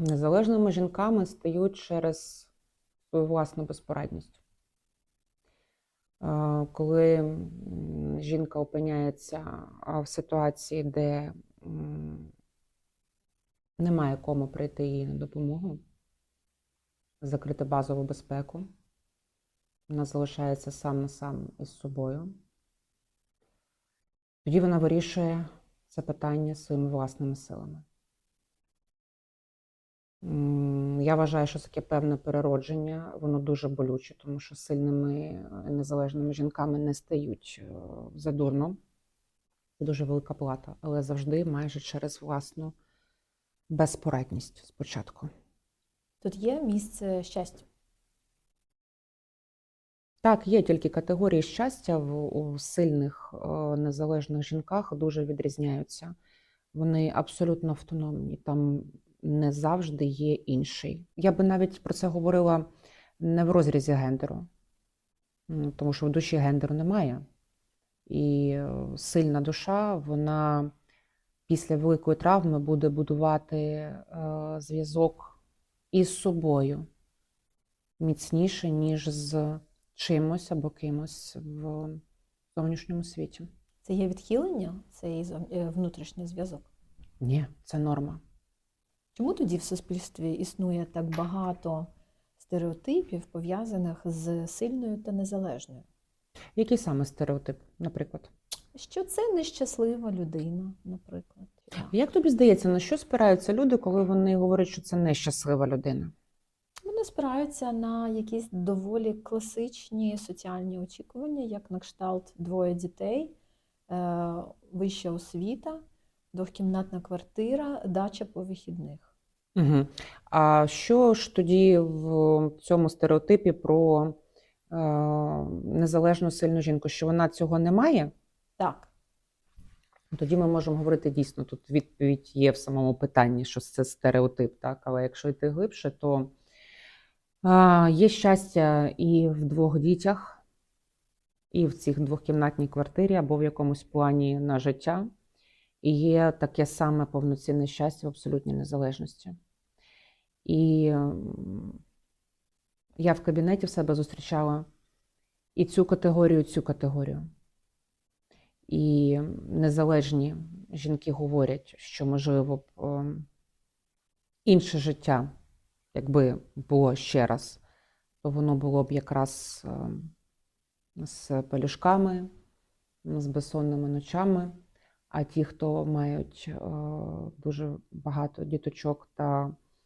Незалежними жінками стають через свою власну безпорадність. Е, Коли жінка опиняється в ситуації, де немає кому прийти їй на допомогу, закрити базову безпеку, вона залишається сам на сам із собою. Тоді вона вирішує це питання своїми власними силами. Я вважаю, що таке певне переродження, воно дуже болюче, тому що сильними е, незалежними жінками не стають е, задурно. Це дуже велика плата, але завжди майже через власну безпорадність спочатку. Тут є місце щастя. Так, є тільки категорії щастя в у сильних е, незалежних жінках дуже відрізняються. Вони абсолютно автономні, там не завжди є інший. Я би навіть про це говорила не в розрізі гендеру, тому що в душі гендеру немає. І е, сильна душа, вона після великої травми буде будувати е, зв'язок із собою міцніше, ніж з чимось або кимось в зовнішньому світі. Це є відхилення, цей е, внутрішній зв'язок. Ні, це норма. Чому тоді в суспільстві існує так багато стереотипів, пов'язаних з сильною та незалежною? Який саме стереотип, наприклад? Що це нещаслива людина, наприклад? Як тобі здається, на що спираються люди, коли вони говорять, що це нещаслива людина? Вони спираються на якісь доволі класичні соціальні очікування, як на кшталт двоє дітей, е, вища освіта, двохкімнатна квартира, дача по вихідних. Угу. А що ж тоді в цьому стереотипі про е, незалежну сильну жінку? Що вона цього не має? Так, Тоді ми можемо говорити дійсно, тут відповідь є в самому питанні, що це стереотип, так? Але якщо йти глибше, то а, є щастя і в двох дітях, і в цих двохкімнатній квартирі або в якомусь плані на життя. І є таке саме повноцінне щастя в абсолютній незалежності. І я в кабінеті в себе зустрічала і цю категорію, і цю категорію. І незалежні жінки говорять, що можливо б ем, інше життя, якби було ще раз, то воно було б якраз ем, з пелюшками, з безсонними ночами. А ті, хто мають е, дуже багато діточок та